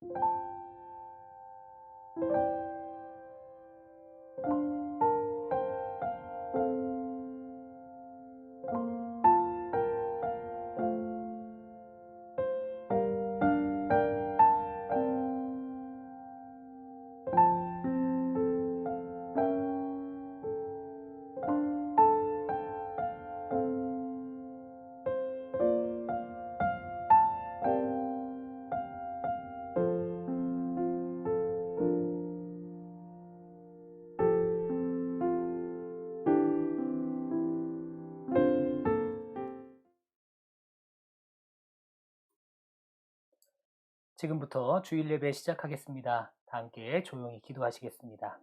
you 지금부터 주일 예배 시작하겠습니다. 다 함께 조용히 기도하시겠습니다.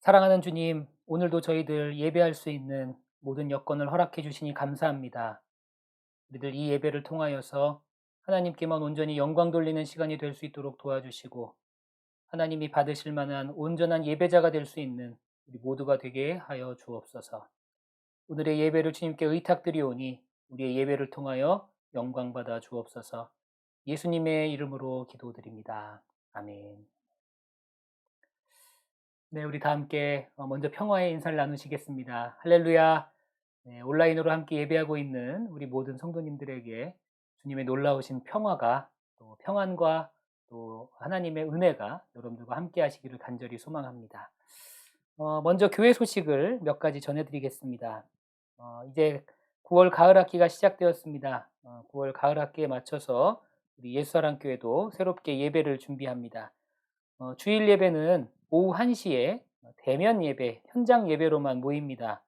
사랑하는 주님, 오늘도 저희들 예배할 수 있는 모든 여건을 허락해 주시니 감사합니다. 우리들 이 예배를 통하여서 하나님께만 온전히 영광 돌리는 시간이 될 수 있도록 도와주시고 하나님이 받으실 만한 온전한 예배자가 될 수 있는 우리 모두가 되게 하여 주옵소서. 오늘의 예배를 주님께 의탁드리오니 우리의 예배를 통하여 영광 받아 주옵소서. 예수님의 이름으로 기도드립니다. 아멘. 네, 우리 다 함께 어, 먼저 평화의 인사를 나누시겠습니다. 할렐루야. 네, 온라인으로 함께 예배하고 있는 우리 모든 성도님들에게 주님의 놀라우신 평화가 또 평안과 또 하나님의 은혜가 여러분들과 함께 하시기를 간절히 소망합니다. 어, 먼저 교회 소식을 몇 가지 전해드리겠습니다. 어, 이제 9월 가을 학기가 시작되었습니다. 9월 어, 가을 학기에 맞춰서 우리 예수사랑교회도 새롭게 예배를 준비합니다. 어, 주일 예배는 오후 1시에 대면 예배, 현장 예배로만 모입니다.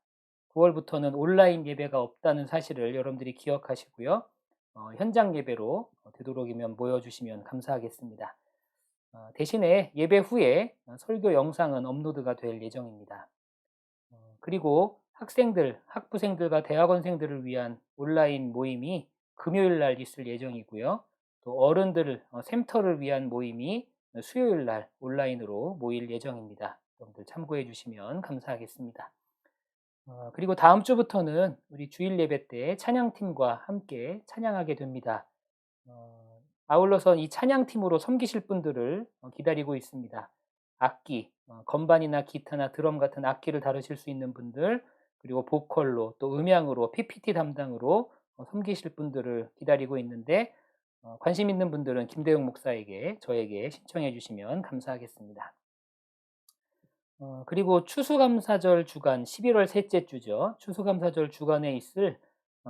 9월부터는 온라인 예배가 없다는 사실을 여러분들이 기억하시고요. 어, 현장 예배로 되도록이면 모여주시면 감사하겠습니다. 어, 대신에 예배 후에 설교 영상은 업로드가 될 예정입니다. 어, 그리고 학생들, 학부생들과 대학원생들을 위한 온라인 모임이 금요일 날 있을 예정이고요. 또 어른들 어, 샘터를 위한 모임이 수요일 날 온라인으로 모일 예정입니다. 여러분들 참고해 주시면 감사하겠습니다. 어, 그리고 다음 주부터는 우리 주일 예배 때 찬양팀과 함께 찬양하게 됩니다. 어, 아울러서 이 찬양팀으로 섬기실 분들을 어, 기다리고 있습니다. 악기, 어, 건반이나 기타나 드럼 같은 악기를 다루실 수 있는 분들, 그리고 보컬로 또 음향으로 PPT 담당으로 어, 섬기실 분들을 기다리고 있는데 어, 관심 있는 분들은 김대용 목사에게 저에게 신청해 주시면 감사하겠습니다. 어, 그리고 추수감사절 주간 11월 셋째 주죠. 추수감사절 주간에 있을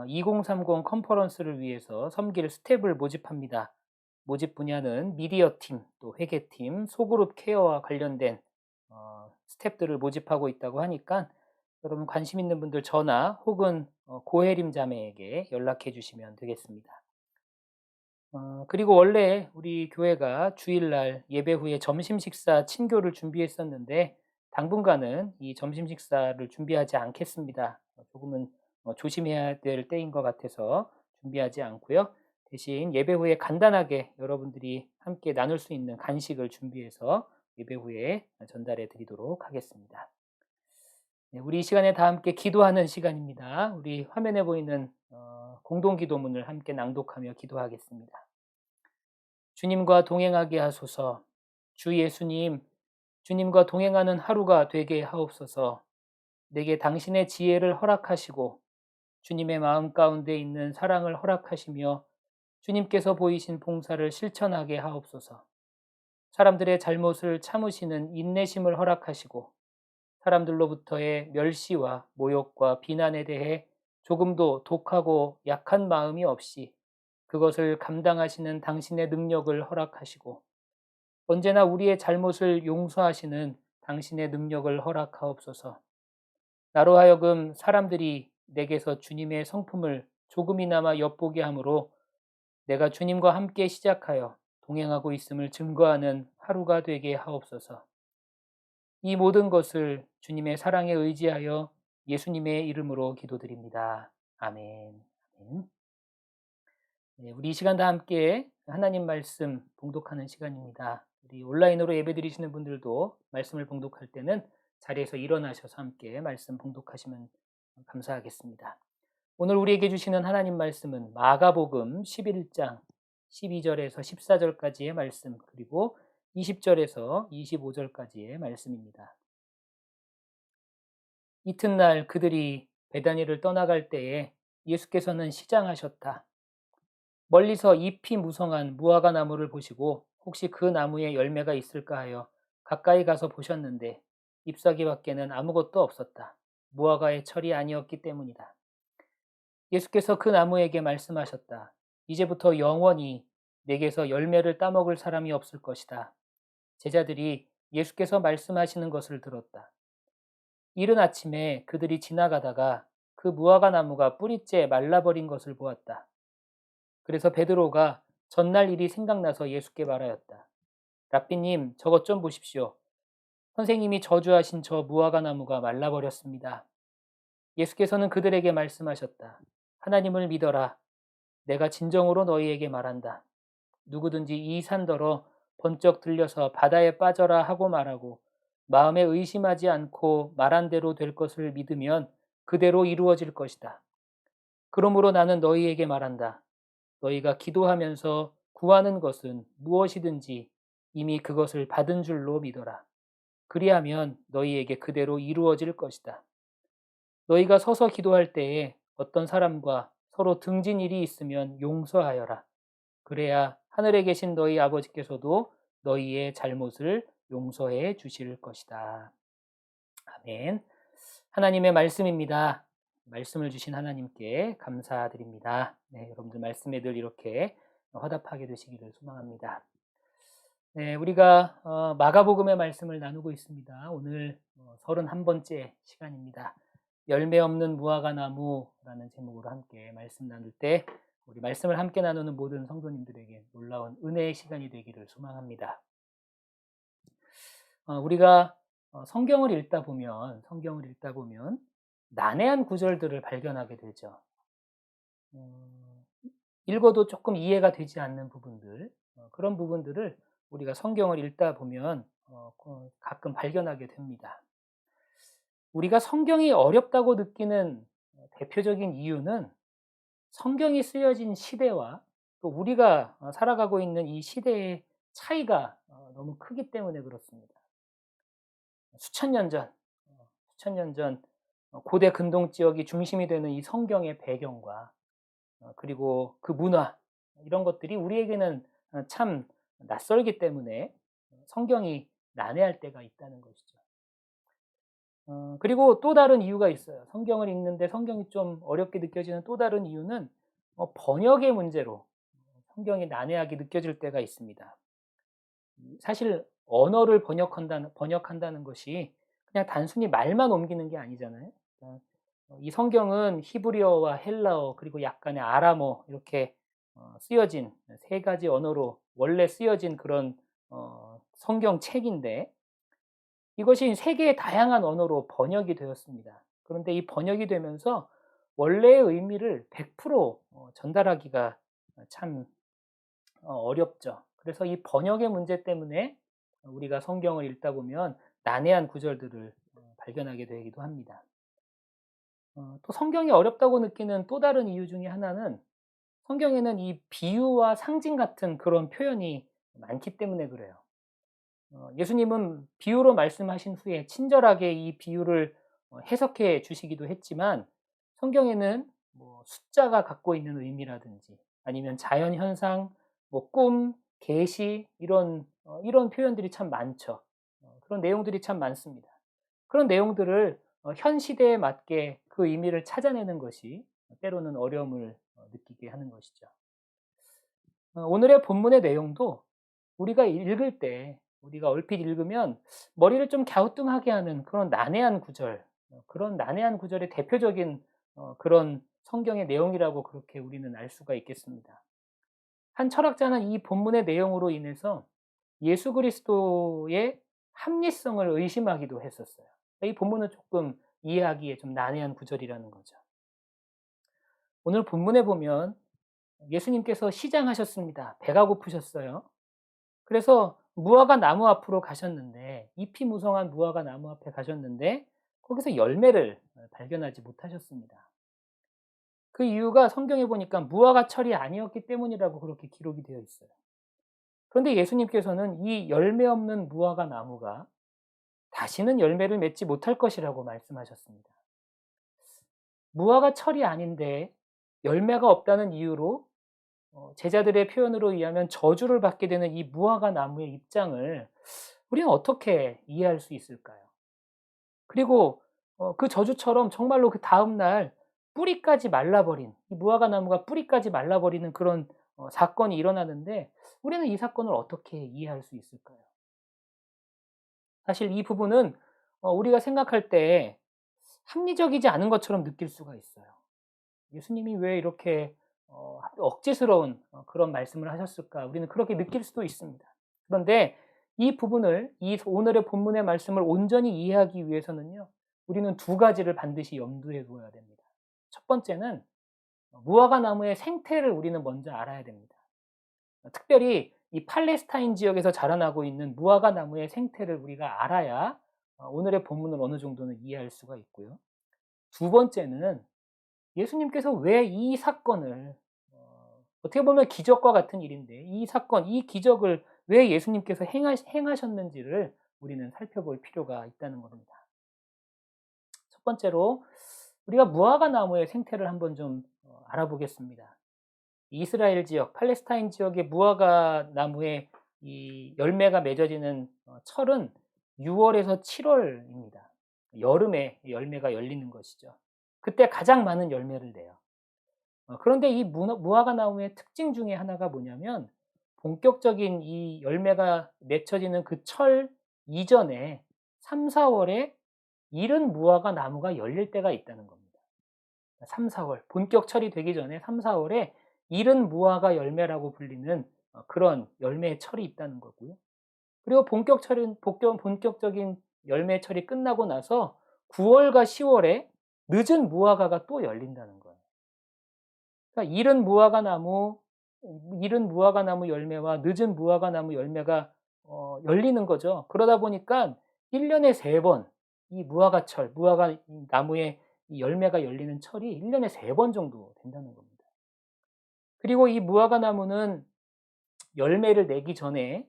2030 어, 컨퍼런스를 위해서 섬길 스텝을 모집합니다. 모집 분야는 미디어 팀, 또 회계팀, 소그룹 케어와 관련된 어, 스텝들을 모집하고 있다고 하니까 여러분 관심 있는 분들 전화 혹은 어, 고혜림 자매에게 연락해 주시면 되겠습니다. 어, 그리고 원래 우리 교회가 주일날 예배 후에 점심 식사 친교를 준비했었는데 당분간은 이 점심 식사를 준비하지 않겠습니다. 어, 조금은 어, 조심해야 될 때인 것 같아서 준비하지 않고요. 대신 예배 후에 간단하게 여러분들이 함께 나눌 수 있는 간식을 준비해서 예배 후에 전달해 드리도록 하겠습니다. 네, 우리 이 시간에 다 함께 기도하는 시간입니다. 우리 화면에 보이는 어, 공동 기도문을 함께 낭독하며 기도하겠습니다. 주님과 동행하게 하소서. 주 예수님, 주님과 동행하는 하루가 되게 하옵소서. 내게 당신의 지혜를 허락하시고 주님의 마음 가운데 있는 사랑을 허락하시며 주님께서 보이신 봉사를 실천하게 하옵소서. 사람들의 잘못을 참으시는 인내심을 허락하시고 사람들로부터의 멸시와 모욕과 비난에 대해 조금도 독하고 약한 마음이 없이 그것을 감당하시는 당신의 능력을 허락하시고 언제나 우리의 잘못을 용서하시는 당신의 능력을 허락하옵소서. 나로 하여금 사람들이 내게서 주님의 성품을 조금이나마 엿보게 하므로 내가 주님과 함께 시작하여 동행하고 있음을 증거하는 하루가 되게 하옵소서. 이 모든 것을 주님의 사랑에 의지하여 예수님의 이름으로 기도드립니다. 아멘. 아멘. 네, 우리 이 시간 다 함께 하나님 말씀 봉독하는 시간입니다. 우리 온라인으로 예배 드리시는 분들도 말씀을 봉독할 때는 자리에서 일어나셔서 함께 말씀 봉독하시면 감사하겠습니다. 오늘 우리에게 주시는 하나님 말씀은 마가복음 11장 12절에서 14절까지의 말씀, 그리고 20절에서 25절까지의 말씀입니다. 이튿날 그들이 베다니를 떠나갈 때에 예수께서는 시장하셨다. 멀리서 잎이 무성한 무화과 나무를 보시고 혹시 그 나무에 열매가 있을까 하여 가까이 가서 보셨는데 잎사귀 밖에는 아무것도 없었다. 무화과의 철이 아니었기 때문이다. 예수께서 그 나무에게 말씀하셨다. 이제부터 영원히 내게서 열매를 따먹을 사람이 없을 것이다. 제자들이 예수께서 말씀하시는 것을 들었다. 이른 아침에 그들이 지나가다가 그 무화과 나무가 뿌리째 말라버린 것을 보았다. 그래서 베드로가 전날 일이 생각나서 예수께 말하였다. 랍비님, 저것 좀 보십시오. 선생님이 저주하신 저 무화과 나무가 말라버렸습니다. 예수께서는 그들에게 말씀하셨다. 하나님을 믿어라. 내가 진정으로 너희에게 말한다. 누구든지 이 산더러 번쩍 들려서 바다에 빠져라 하고 말하고 마음에 의심하지 않고 말한 대로 될 것을 믿으면 그대로 이루어질 것이다. 그러므로 나는 너희에게 말한다. 너희가 기도하면서 구하는 것은 무엇이든지 이미 그것을 받은 줄로 믿어라. 그리하면 너희에게 그대로 이루어질 것이다. 너희가 서서 기도할 때에 어떤 사람과 서로 등진 일이 있으면 용서하여라. 그래야 하늘에 계신 너희 아버지께서도 너희의 잘못을 용서해 주실 것이다. 아멘. 하나님의 말씀입니다. 말씀을 주신 하나님께 감사드립니다. 네, 여러분들 말씀에 늘 이렇게 화답하게 되시기를 소망합니다. 네, 우리가 어, 마가복음의 말씀을 나누고 있습니다. 오늘 어, 31번째 시간입니다. 열매 없는 무화과 나무라는 제목으로 함께 말씀 나눌 때 우리 말씀을 함께 나누는 모든 성도님들에게 놀라운 은혜의 시간이 되기를 소망합니다. 어, 우리가 어, 성경을 읽다 보면 성경을 읽다 보면 난해한 구절들을 발견하게 되죠. 음, 읽어도 조금 이해가 되지 않는 부분들 어, 그런 부분들을 우리가 성경을 읽다 보면 어, 가끔 발견하게 됩니다. 우리가 성경이 어렵다고 느끼는 대표적인 이유는 성경이 쓰여진 시대와 또 우리가 어, 살아가고 있는 이 시대의 차이가 어, 너무 크기 때문에 그렇습니다. 수천 년 전, 어, 수천 년 전 고대 근동 지역이 중심이 되는 이 성경의 배경과 그리고 그 문화 이런 것들이 우리에게는 참 낯설기 때문에 성경이 난해할 때가 있다는 것이죠. 어, 그리고 또 다른 이유가 있어요. 성경을 읽는데 성경이 좀 어렵게 느껴지는 또 다른 이유는 어, 번역의 문제로 성경이 난해하게 느껴질 때가 있습니다. 사실 언어를 번역한다는, 번역한다는 것이 그냥 단순히 말만 옮기는 게 아니잖아요. 그러니까 이 성경은 히브리어와 헬라어 그리고 약간의 아람어 이렇게 어, 쓰여진 세 가지 언어로 원래 쓰여진 그런 어, 성경 책인데 이것이 세계의 다양한 언어로 번역이 되었습니다. 그런데 이 번역이 되면서 원래의 의미를 100% 어, 전달하기가 참 어, 어렵죠. 그래서 이 번역의 문제 때문에 우리가 성경을 읽다 보면 난해한 구절들을 어, 발견하게 되기도 합니다. 또 성경이 어렵다고 느끼는 또 다른 이유 중에 하나는 성경에는 이 비유와 상징 같은 그런 표현이 많기 때문에 그래요. 어, 예수님은 비유로 말씀하신 후에 친절하게 이 비유를 어, 해석해 주시기도 했지만 성경에는 뭐 숫자가 갖고 있는 의미라든지 아니면 자연 현상, 뭐 꿈, 계시 이런 어, 이런 표현들이 참 많죠. 그런 내용들이 참 많습니다. 그런 내용들을 현 시대에 맞게 그 의미를 찾아내는 것이 때로는 어려움을 느끼게 하는 것이죠. 오늘의 본문의 내용도 우리가 읽을 때 우리가 얼핏 읽으면 머리를 좀 갸우뚱하게 하는 그런 난해한 구절, 어, 그런 난해한 구절의 대표적인 어, 그런 성경의 내용이라고 그렇게 우리는 알 수가 있겠습니다. 한 철학자는 이 본문의 내용으로 인해서 예수 그리스도의 합리성을 의심하기도 했었어요. 이 본문은 조금 이해하기에 좀 난해한 구절이라는 거죠. 오늘 본문에 보면 예수님께서 시장하셨습니다. 배가 고프셨어요. 그래서 무화과 나무 앞으로 가셨는데 잎이 무성한 무화과 나무 앞에 가셨는데 거기서 열매를 발견하지 못하셨습니다. 그 이유가 성경에 보니까 무화과 철이 아니었기 때문이라고 그렇게 기록이 되어 있어요. 그런데 예수님께서는 이 열매 없는 무화과 나무가 다시는 열매를 맺지 못할 것이라고 말씀하셨습니다. 무화과 철이 아닌데 열매가 없다는 이유로 어, 제자들의 표현으로 의하면 저주를 받게 되는 이 무화과 나무의 입장을 우리는 어떻게 이해할 수 있을까요? 그리고 어, 그 저주처럼 정말로 그 다음날 뿌리까지 말라버린 이 무화과 나무가 뿌리까지 말라버리는 그런 어, 사건이 일어나는데 우리는 이 사건을 어떻게 이해할 수 있을까요? 사실 이 부분은 우리가 생각할 때 합리적이지 않은 것처럼 느낄 수가 있어요. 예수님이 왜 이렇게 어, 억지스러운 어, 그런 말씀을 하셨을까? 우리는 그렇게 느낄 수도 있습니다. 그런데 이 부분을 이 오늘의 본문의 말씀을 온전히 이해하기 위해서는요. 우리는 두 가지를 반드시 염두에 두어야 됩니다. 첫 번째는 무화과 나무의 생태를 우리는 먼저 알아야 됩니다. 특별히 이 팔레스타인 지역에서 자라나고 있는 무화과 나무의 생태를 우리가 알아야 어, 오늘의 본문을 어느 정도는 이해할 수가 있고요. 두 번째는 예수님께서 왜 이 사건을 어, 어떻게 보면 기적과 같은 일인데 이 사건, 이 기적을 왜 예수님께서 행하셨는지를 우리는 살펴볼 필요가 있다는 겁니다. 첫 번째로 우리가 무화과 나무의 생태를 한번 좀 어, 알아보겠습니다. 이스라엘 지역, 팔레스타인 지역의 무화과 나무에 이 열매가 맺어지는 어, 철은 6월에서 7월입니다. 여름에 열매가 열리는 것이죠. 그때 가장 많은 열매를 내요. 어, 그런데 이 무화과 나무의 특징 중에 하나가 뭐냐면 본격적인 이 열매가 맺혀지는 그 철 이전에 3, 4월에 이른 무화과 나무가 열릴 때가 있다는 겁니다. 3, 4월 본격 철이 되기 전에 3, 4월에 이른 무화과 열매라고 불리는 어, 그런 열매의 철이 있다는 거고요. 그리고 본격 철은 본격, 본격적인 열매 철이 끝나고 나서 9월과 10월에 늦은 무화과가 또 열린다는 거예요. 그러니까 이른 무화과 나무, 이른 무화과 나무 열매와 늦은 무화과 나무 열매가 어, 열리는 거죠. 그러다 보니까 1년에 3번 이 무화과철, 무화과 나무의 열매가 열리는 철이 1년에 3번 정도 된다는 겁니다. 그리고 이 무화과 나무는 열매를 내기 전에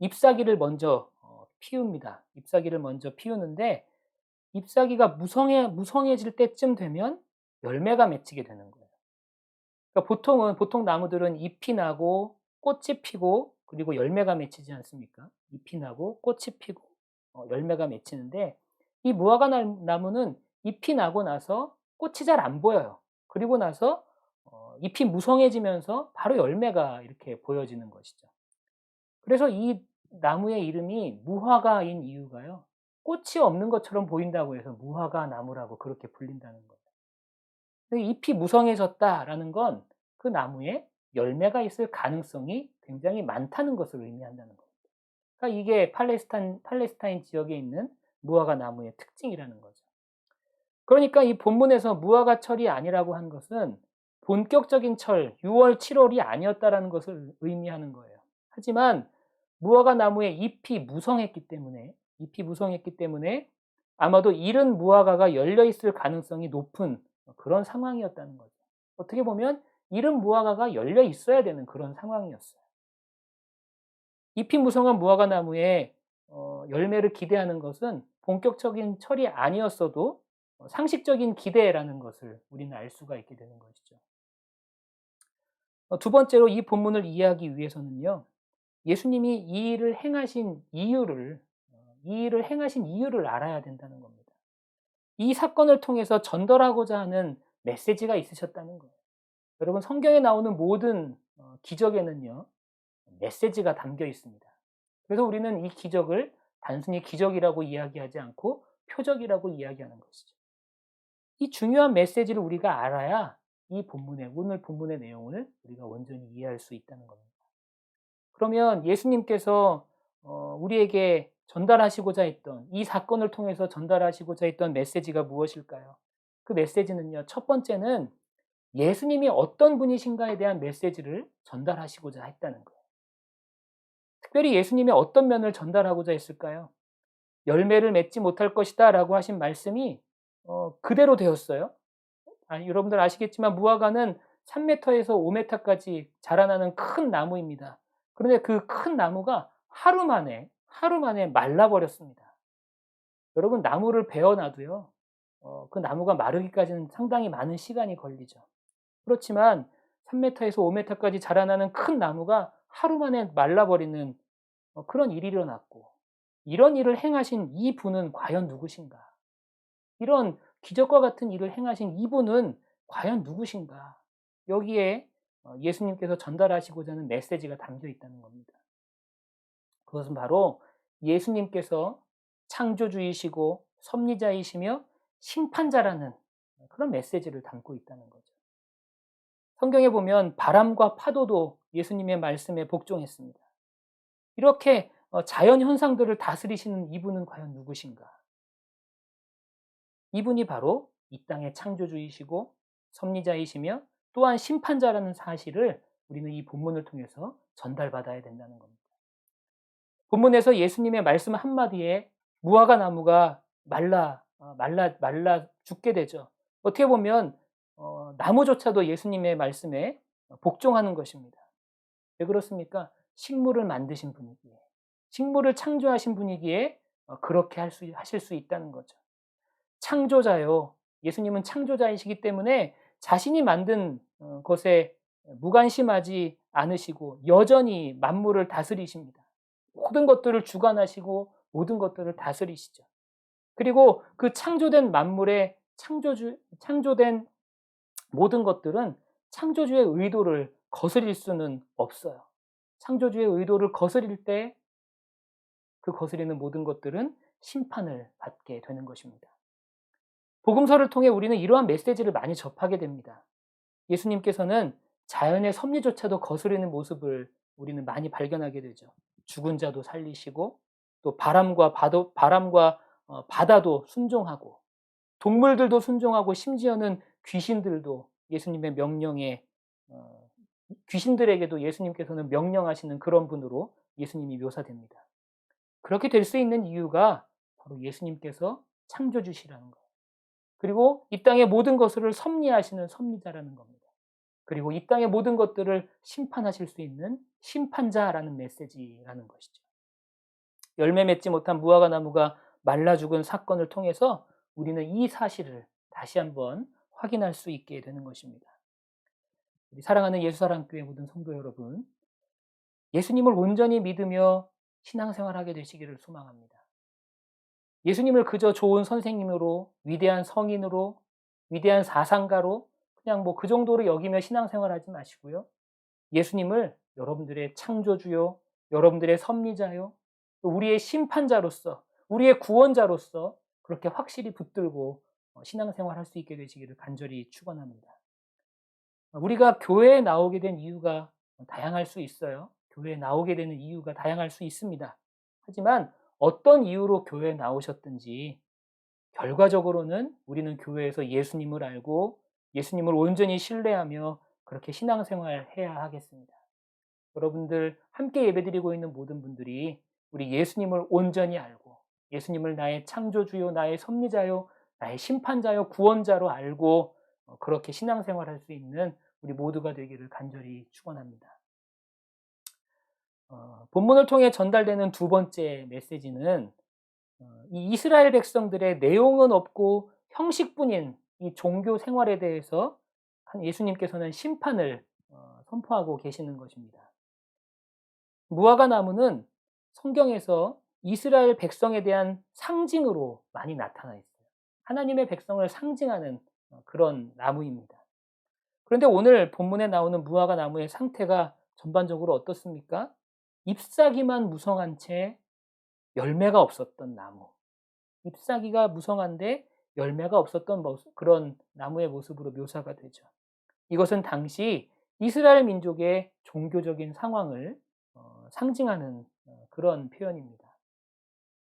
잎사귀를 먼저 어, 피웁니다. 잎사귀를 먼저 피우는데 잎사귀가 무성해, 무성해질 때쯤 되면 열매가 맺히게 되는 거예요. 그러니까 보통은, 보통 나무들은 잎이 나고 꽃이 피고 그리고 열매가 맺히지 않습니까? 잎이 나고 꽃이 피고 어, 열매가 맺히는데 이 무화과 나무는 잎이 나고 나서 꽃이 잘 안 보여요. 그리고 나서 어, 잎이 무성해지면서 바로 열매가 이렇게 보여지는 것이죠. 그래서 이 나무의 이름이 무화과인 이유가요. 꽃이 없는 것처럼 보인다고 해서 무화과 나무라고 그렇게 불린다는 거예요. 잎이 무성해졌다라는 건 그 나무에 열매가 있을 가능성이 굉장히 많다는 것을 의미한다는 겁니다. 그러니까 이게 팔레스타인, 팔레스타인 지역에 있는 무화과 나무의 특징이라는 거죠. 그러니까 이 본문에서 무화과 철이 아니라고 한 것은 본격적인 철, 6월, 7월이 아니었다라는 것을 의미하는 거예요. 하지만 무화과 나무의 잎이 무성했기 때문에 잎이 무성했기 때문에 아마도 이른 무화과가 열려 있을 가능성이 높은 그런 상황이었다는 거죠. 어떻게 보면 이른 무화과가 열려 있어야 되는 그런 상황이었어요. 잎이 무성한 무화과 나무에 어, 열매를 기대하는 것은 본격적인 철이 아니었어도 상식적인 기대라는 것을 우리는 알 수가 있게 되는 것이죠. 어, 두 번째로 이 본문을 이해하기 위해서는요, 예수님이 이 일을 행하신 이유를, 어, 이 일을 행하신 이유를 알아야 된다는 겁니다. 이 사건을 통해서 전달하고자 하는 메시지가 있으셨다는 거예요. 여러분, 성경에 나오는 모든 어, 기적에는요, 메시지가 담겨 있습니다. 그래서 우리는 이 기적을 단순히 기적이라고 이야기하지 않고 표적이라고 이야기하는 것이죠. 이 중요한 메시지를 우리가 알아야 이 본문의 오늘 본문의 내용을 우리가 온전히 이해할 수 있다는 겁니다. 그러면 예수님께서 어, 우리에게 전달하시고자 했던 이 사건을 통해서 전달하시고자 했던 메시지가 무엇일까요? 그 메시지는요. 첫 번째는 예수님이 어떤 분이신가에 대한 메시지를 전달하시고자 했다는 거예요. 특별히 예수님이 어떤 면을 전달하고자 했을까요? 열매를 맺지 못할 것이다 라고 하신 말씀이 어, 그대로 되었어요. 아, 여러분들 아시겠지만 무화과는 3m에서 5m까지 자라나는 큰 나무입니다. 그런데 그 큰 나무가 하루 만에 하루 만에 말라버렸습니다. 여러분 나무를 베어놔도요. 어, 그 나무가 마르기까지는 상당히 많은 시간이 걸리죠. 그렇지만 3m에서 5m까지 자라나는 큰 나무가 하루 만에 말라버리는 어, 그런 일이 일어났고 이런 일을 행하신 이 분은 과연 누구신가? 이런 기적과 같은 일을 행하신 이분은 과연 누구신가? 여기에 어, 예수님께서 전달하시고자 하는 메시지가 담겨 있다는 겁니다. 그것은 바로 예수님께서 창조주이시고 섭리자이시며 심판자라는 그런 메시지를 담고 있다는 거죠. 성경에 보면 바람과 파도도 예수님의 말씀에 복종했습니다. 이렇게 어, 자연 현상들을 다스리시는 이분은 과연 누구신가? 이분이 바로 이 땅의 창조주이시고 섭리자이시며 또한 심판자라는 사실을 우리는 이 본문을 통해서 전달받아야 된다는 겁니다. 본문에서 예수님의 말씀 한마디에 무화과 나무가 말라 어, 말라 말라 죽게 되죠. 어떻게 보면 어, 나무조차도 예수님의 말씀에 복종하는 것입니다. 왜 그렇습니까? 식물을 만드신 분이기에, 식물을 창조하신 분이기에 어, 그렇게 할 수, 하실 수 있다는 거죠. 창조자요. 예수님은 창조자이시기 때문에 자신이 만든 어, 것에 무관심하지 않으시고 여전히 만물을 다스리십니다. 모든 것들을 주관하시고 모든 것들을 다스리시죠. 그리고 그 창조된 만물의 창조주, 창조된 모든 것들은 창조주의 의도를 거스릴 수는 없어요. 창조주의 의도를 거스릴 때 그 거스리는 모든 것들은 심판을 받게 되는 것입니다. 복음서를 통해 우리는 이러한 메시지를 많이 접하게 됩니다. 예수님께서는 자연의 섭리조차도 거스르는 모습을 우리는 많이 발견하게 되죠. 죽은 자도 살리시고 또 바람과 바도, 바람과 어, 바다도 순종하고 동물들도 순종하고 심지어는 귀신들도 예수님의 명령에 어, 귀신들에게도 예수님께서는 명령하시는 그런 분으로 예수님이 묘사됩니다. 그렇게 될 수 있는 이유가 바로 예수님께서 창조주시라는 거예요. 그리고 이 땅의 모든 것을 섭리하시는 섭리자라는 겁니다. 그리고 이 땅의 모든 것들을 심판하실 수 있는 심판자라는 메시지라는 것이죠. 열매 맺지 못한 무화과 나무가 말라 죽은 사건을 통해서 우리는 이 사실을 다시 한번 확인할 수 있게 되는 것입니다. 우리 사랑하는 예수사랑교회 모든 성도 여러분, 예수님을 온전히 믿으며 신앙생활하게 되시기를 소망합니다. 예수님을 그저 좋은 선생님으로, 위대한 성인으로, 위대한 사상가로 그냥 뭐 그 정도로 여기며 신앙생활 하지 마시고요. 예수님을 여러분들의 창조주요, 여러분들의 섭리자요, 우리의 심판자로서, 우리의 구원자로서 그렇게 확실히 붙들고 어, 신앙생활 할 수 있게 되시기를 간절히 축원합니다. 우리가 교회에 나오게 된 이유가 다양할 수 있어요. 교회에 나오게 되는 이유가 다양할 수 있습니다. 하지만 어떤 이유로 교회에 나오셨든지 결과적으로는 우리는 교회에서 예수님을 알고 예수님을 온전히 신뢰하며 그렇게 신앙생활 해야 하겠습니다. 여러분들 함께 예배드리고 있는 모든 분들이 우리 예수님을 온전히 알고 예수님을 나의 창조주요, 나의 섭리자요, 나의 심판자요, 구원자로 알고 어, 그렇게 신앙생활 할 수 있는 우리 모두가 되기를 간절히 축원합니다. 어, 본문을 통해 전달되는 두 번째 메시지는 어, 이 이스라엘 백성들의 내용은 없고 형식뿐인 이 종교 생활에 대해서 예수님께서는 심판을 어, 선포하고 계시는 것입니다. 무화과 나무는 성경에서 이스라엘 백성에 대한 상징으로 많이 나타나 있어요. 하나님의 백성을 상징하는 어, 그런 나무입니다. 그런데 오늘 본문에 나오는 무화과 나무의 상태가 전반적으로 어떻습니까? 잎사귀만 무성한 채 열매가 없었던 나무. 잎사귀가 무성한데 열매가 없었던 모습, 그런 나무의 모습으로 묘사가 되죠. 이것은 당시 이스라엘 민족의 종교적인 상황을 어, 상징하는 어, 그런 표현입니다.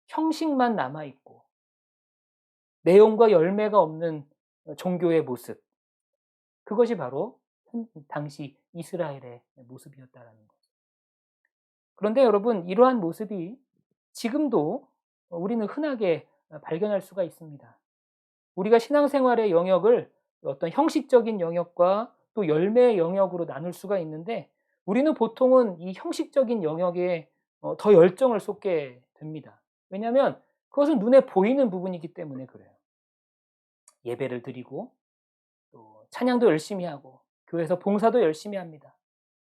형식만 남아있고, 내용과 열매가 없는 종교의 모습. 그것이 바로 당시 이스라엘의 모습이었다라는 거죠. 그런데 여러분, 이러한 모습이 지금도 우리는 흔하게 발견할 수가 있습니다. 우리가 신앙생활의 영역을 어떤 형식적인 영역과 또 열매의 영역으로 나눌 수가 있는데 우리는 보통은 이 형식적인 영역에 어, 더 열정을 쏟게 됩니다. 왜냐하면 그것은 눈에 보이는 부분이기 때문에 그래요. 예배를 드리고 또 찬양도 열심히 하고 교회에서 봉사도 열심히 합니다.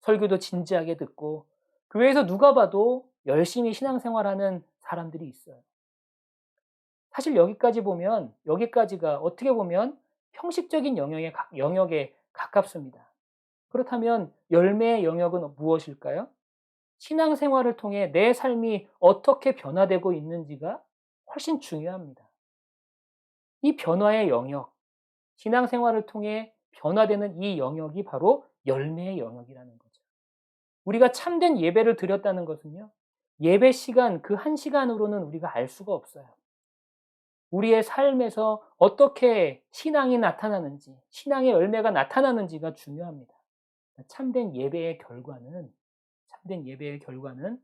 설교도 진지하게 듣고 교회에서 누가 봐도 열심히 신앙생활하는 사람들이 있어요. 사실 여기까지 보면 여기까지가 어떻게 보면 형식적인 영역에, 영역에 가깝습니다. 그렇다면 열매의 영역은 무엇일까요? 신앙생활을 통해 내 삶이 어떻게 변화되고 있는지가 훨씬 중요합니다. 이 변화의 영역, 신앙생활을 통해 변화되는 이 영역이 바로 열매의 영역이라는 거죠. 우리가 참된 예배를 드렸다는 것은요, 예배 시간, 그 한 시간으로는 우리가 알 수가 없어요. 우리의 삶에서 어떻게 신앙이 나타나는지, 신앙의 열매가 나타나는지가 중요합니다. 참된 예배의 결과는, 참된 예배의 결과는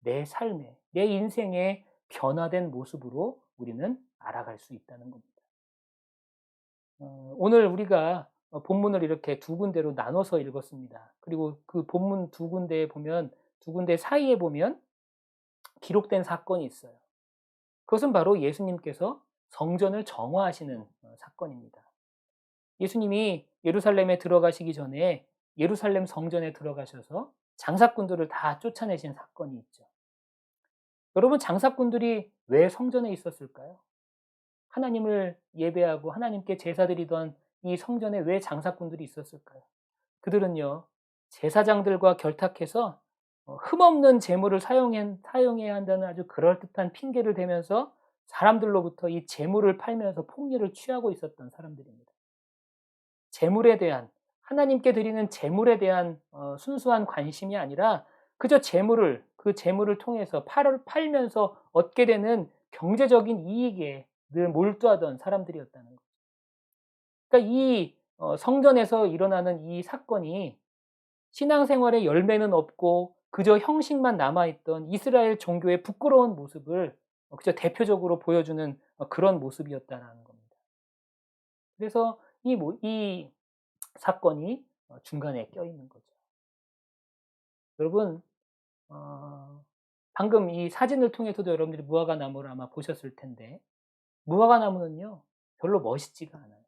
내 삶에, 내 인생의 변화된 모습으로 우리는 알아갈 수 있다는 겁니다. 어, 오늘 우리가 본문을 이렇게 두 군데로 나눠서 읽었습니다. 그리고 그 본문 두 군데에 보면, 두 군데 사이에 보면 기록된 사건이 있어요. 그것은 바로 예수님께서 성전을 정화하시는 어, 사건입니다. 예수님이 예루살렘에 들어가시기 전에 예루살렘 성전에 들어가셔서 장사꾼들을 다 쫓아내신 사건이 있죠. 여러분, 장사꾼들이 왜 성전에 있었을까요? 하나님을 예배하고 하나님께 제사드리던 이 성전에 왜 장사꾼들이 있었을까요? 그들은요, 제사장들과 결탁해서 어, 흠없는 재물을 사용해야 한다는 아주 그럴듯한 핑계를 대면서 사람들로부터 이 재물을 팔면서 폭리를 취하고 있었던 사람들입니다. 재물에 대한 하나님께 드리는 재물에 대한 어, 순수한 관심이 아니라 그저 재물을 그 재물을 통해서 팔, 팔면서 얻게 되는 경제적인 이익에 늘 몰두하던 사람들이었다는 거죠. 그러니까 이 어, 성전에서 일어나는 이 사건이 신앙생활의 열매는 없고 그저 형식만 남아있던 이스라엘 종교의 부끄러운 모습을 그저 대표적으로 보여주는 그런 모습이었다는 겁니다. 그래서 이, 이 사건이 중간에 껴있는 거죠. 여러분, 어, 방금 이 사진을 통해서도 여러분들이 무화과 나무를 아마 보셨을 텐데, 무화과 나무는요, 별로 멋있지가 않아요.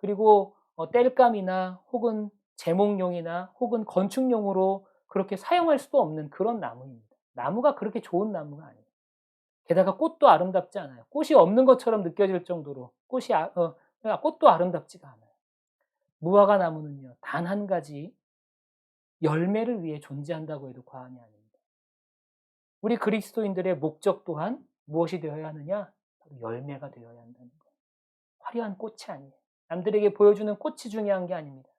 그리고 어, 땔감이나 혹은 제목용이나 혹은 건축용으로 그렇게 사용할 수도 없는 그런 나무입니다. 나무가 그렇게 좋은 나무가 아니에요. 게다가 꽃도 아름답지 않아요. 꽃이 없는 것처럼 느껴질 정도로 꽃이 아, 어, 꽃도 아름답지가 않아요. 무화과 나무는요 단 한 가지 열매를 위해 존재한다고 해도 과언이 아닙니다. 우리 그리스도인들의 목적 또한 무엇이 되어야 하느냐? 열매가 되어야 한다는 거예요. 화려한 꽃이 아니에요. 남들에게 보여주는 꽃이 중요한 게 아닙니다.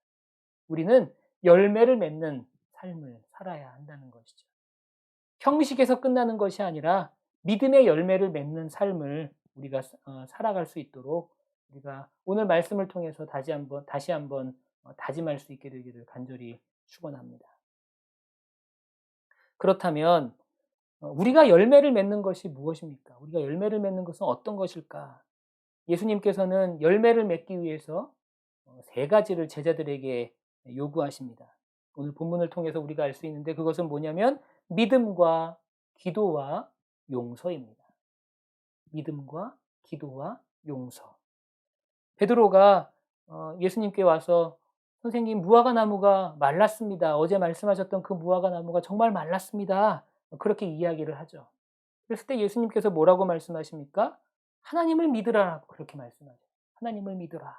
우리는 열매를 맺는 삶을 살아야 한다는 것이죠. 형식에서 끝나는 것이 아니라 믿음의 열매를 맺는 삶을 우리가 어, 살아갈 수 있도록 우리가 오늘 말씀을 통해서 다시 한번 다시 한번 어, 다짐할 수 있게 되기를 간절히 축원합니다. 그렇다면 어, 우리가 열매를 맺는 것이 무엇입니까? 우리가 열매를 맺는 것은 어떤 것일까? 예수님께서는 열매를 맺기 위해서 세 가지를 제자들에게 요구하십니다. 오늘 본문을 통해서 우리가 알 수 있는데 그것은 뭐냐면 믿음과 기도와 용서입니다. 믿음과 기도와 용서. 베드로가 어, 예수님께 와서 선생님 무화과 나무가 말랐습니다. 어제 말씀하셨던 그 무화과 나무가 정말 말랐습니다. 그렇게 이야기를 하죠. 그랬을 때 예수님께서 뭐라고 말씀하십니까? 하나님을 믿으라 그렇게 말씀하죠. 하나님을 믿으라.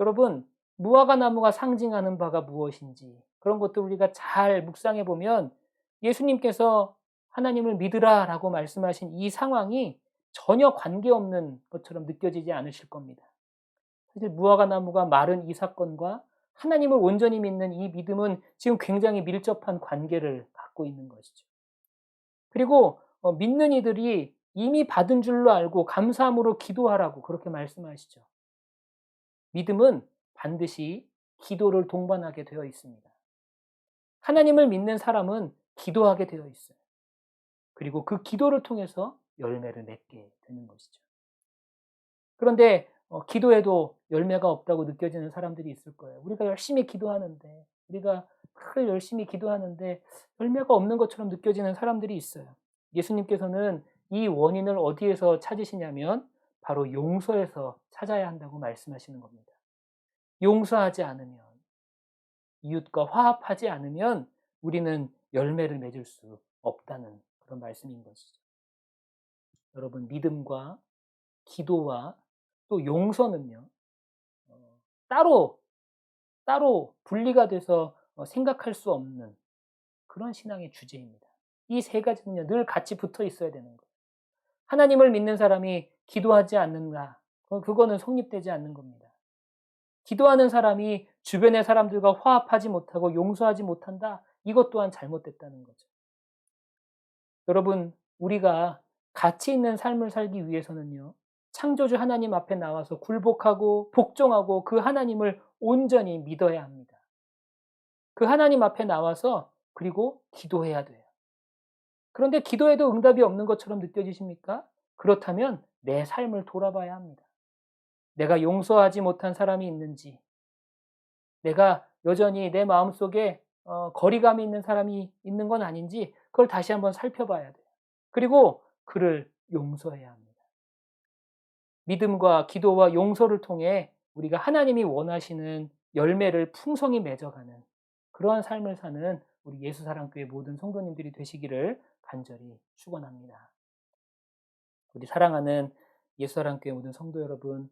여러분 무화과 나무가 상징하는 바가 무엇인지 그런 것들 우리가 잘 묵상해 보면 예수님께서 하나님을 믿으라 라고 말씀하신 이 상황이 전혀 관계없는 것처럼 느껴지지 않으실 겁니다. 사실 무화과 나무가 마른 이 사건과 하나님을 온전히 믿는 이 믿음은 지금 굉장히 밀접한 관계를 갖고 있는 것이죠. 그리고 어, 믿는 이들이 이미 받은 줄로 알고 감사함으로 기도하라고 그렇게 말씀하시죠. 믿음은 반드시 기도를 동반하게 되어 있습니다. 하나님을 믿는 사람은 기도하게 되어 있어요. 그리고 그 기도를 통해서 열매를 맺게 되는 것이죠. 그런데 어, 기도해도 열매가 없다고 느껴지는 사람들이 있을 거예요. 우리가 열심히 기도하는데, 우리가 늘 열심히 기도하는데 열매가 없는 것처럼 느껴지는 사람들이 있어요. 예수님께서는 이 원인을 어디에서 찾으시냐면 바로 용서에서 찾아야 한다고 말씀하시는 겁니다. 용서하지 않으면, 이웃과 화합하지 않으면 우리는 열매를 맺을 수 없다는 그런 말씀인 것이죠. 여러분, 믿음과 기도와 또 용서는요, 어, 따로, 따로 분리가 돼서 어, 생각할 수 없는 그런 신앙의 주제입니다. 이 세 가지는요, 늘 같이 붙어 있어야 되는 거예요. 하나님을 믿는 사람이 기도하지 않는가, 그거는 성립되지 않는 겁니다. 기도하는 사람이 주변의 사람들과 화합하지 못하고 용서하지 못한다, 이것 또한 잘못됐다는 거죠. 여러분, 우리가 가치 있는 삶을 살기 위해서는요, 창조주 하나님 앞에 나와서 굴복하고 복종하고 그 하나님을 온전히 믿어야 합니다. 그 하나님 앞에 나와서 그리고 기도해야 돼요. 그런데 기도해도 응답이 없는 것처럼 느껴지십니까? 그렇다면 내 삶을 돌아봐야 합니다. 내가 용서하지 못한 사람이 있는지, 내가 여전히 내 마음속에 어, 거리감이 있는 사람이 있는 건 아닌지 그걸 다시 한번 살펴봐야 돼요. 그리고 그를 용서해야 합니다. 믿음과 기도와 용서를 통해 우리가 하나님이 원하시는 열매를 풍성히 맺어가는 그러한 삶을 사는 우리 예수사랑교회 모든 성도님들이 되시기를 간절히 축원합니다. 우리 사랑하는 예수사랑교회 모든 성도 여러분,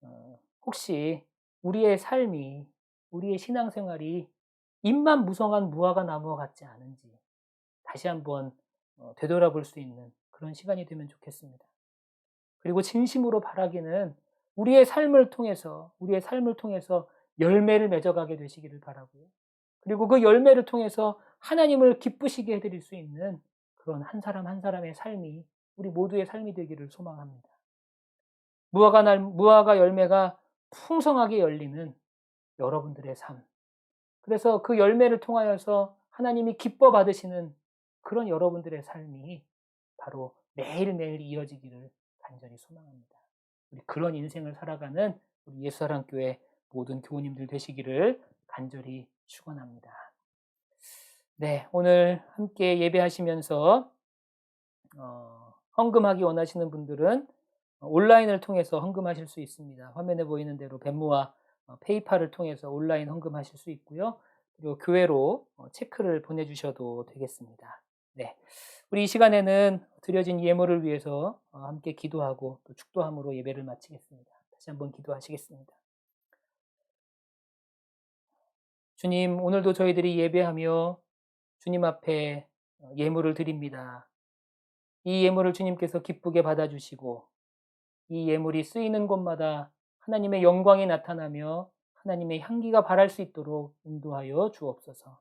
어, 혹시 우리의 삶이 우리의 신앙생활이 입만 무성한 무화과 나무와 같지 않은지 다시 한번 어, 되돌아볼 수 있는 그런 시간이 되면 좋겠습니다. 그리고 진심으로 바라기는 우리의 삶을 통해서 우리의 삶을 통해서 열매를 맺어가게 되시기를 바라고요. 그리고 그 열매를 통해서 하나님을 기쁘시게 해드릴 수 있는 그런 한 사람 한 사람의 삶이 우리 모두의 삶이 되기를 소망합니다. 무화과 날 무화과 열매가 풍성하게 열리는 여러분들의 삶. 그래서 그 열매를 통하여서 하나님이 기뻐 받으시는 그런 여러분들의 삶이 바로 매일매일 이어지기를 간절히 소망합니다. 우리 그런 인생을 살아가는 우리 예수사랑교회 모든 교우님들 되시기를 간절히 축원합니다. 네, 오늘 함께 예배하시면서 어, 헌금하기 원하시는 분들은 온라인을 통해서 헌금하실 수 있습니다. 화면에 보이는 대로 벤무와 어, 페이팔을 통해서 온라인 헌금하실 수 있고요. 그리고 교회로 어, 체크를 보내주셔도 되겠습니다. 네, 우리 이 시간에는 드려진 예물을 위해서 어, 함께 기도하고 또 축도함으로 예배를 마치겠습니다. 다시 한번 기도하시겠습니다. 주님, 오늘도 저희들이 예배하며 주님 앞에 어, 예물을 드립니다. 이 예물을 주님께서 기쁘게 받아주시고 이 예물이 쓰이는 곳마다 하나님의 영광이 나타나며 하나님의 향기가 바랄 수 있도록 인도하여 주옵소서.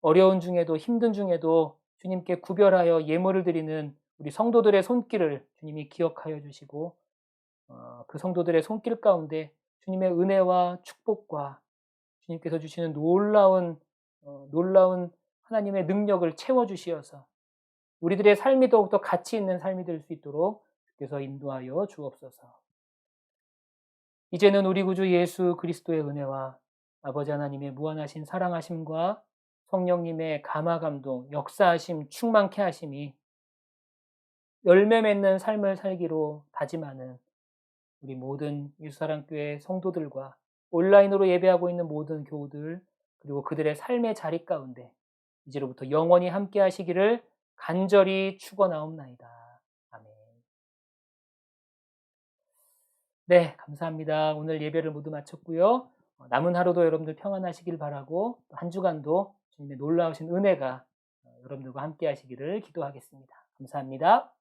어려운 중에도 힘든 중에도 주님께 구별하여 예물을 드리는 우리 성도들의 손길을 주님이 기억하여 주시고 어, 그 성도들의 손길 가운데 주님의 은혜와 축복과 주님께서 주시는 놀라운 어, 놀라운 하나님의 능력을 채워 주시어서 우리들의 삶이 더욱더 가치 있는 삶이 될 수 있도록 주께서 인도하여 주옵소서. 이제는 우리 구주 예수 그리스도의 은혜와 아버지 하나님의 무한하신 사랑하심과 성령님의 감화 감동, 역사하심, 충만케 하심이 열매 맺는 삶을 살기로 다짐하는 우리 모든 유사랑교회 성도들과 온라인으로 예배하고 있는 모든 교우들 그리고 그들의 삶의 자리 가운데 이제로부터 영원히 함께 하시기를 간절히 축원하옵나이다. 아멘. 네, 감사합니다. 오늘 예배를 모두 마쳤고요. 남은 하루도 여러분들 평안하시길 바라고 한 주간도 주님의 놀라우신 은혜가 어, 여러분들과 함께 하시기를 기도하겠습니다. 감사합니다.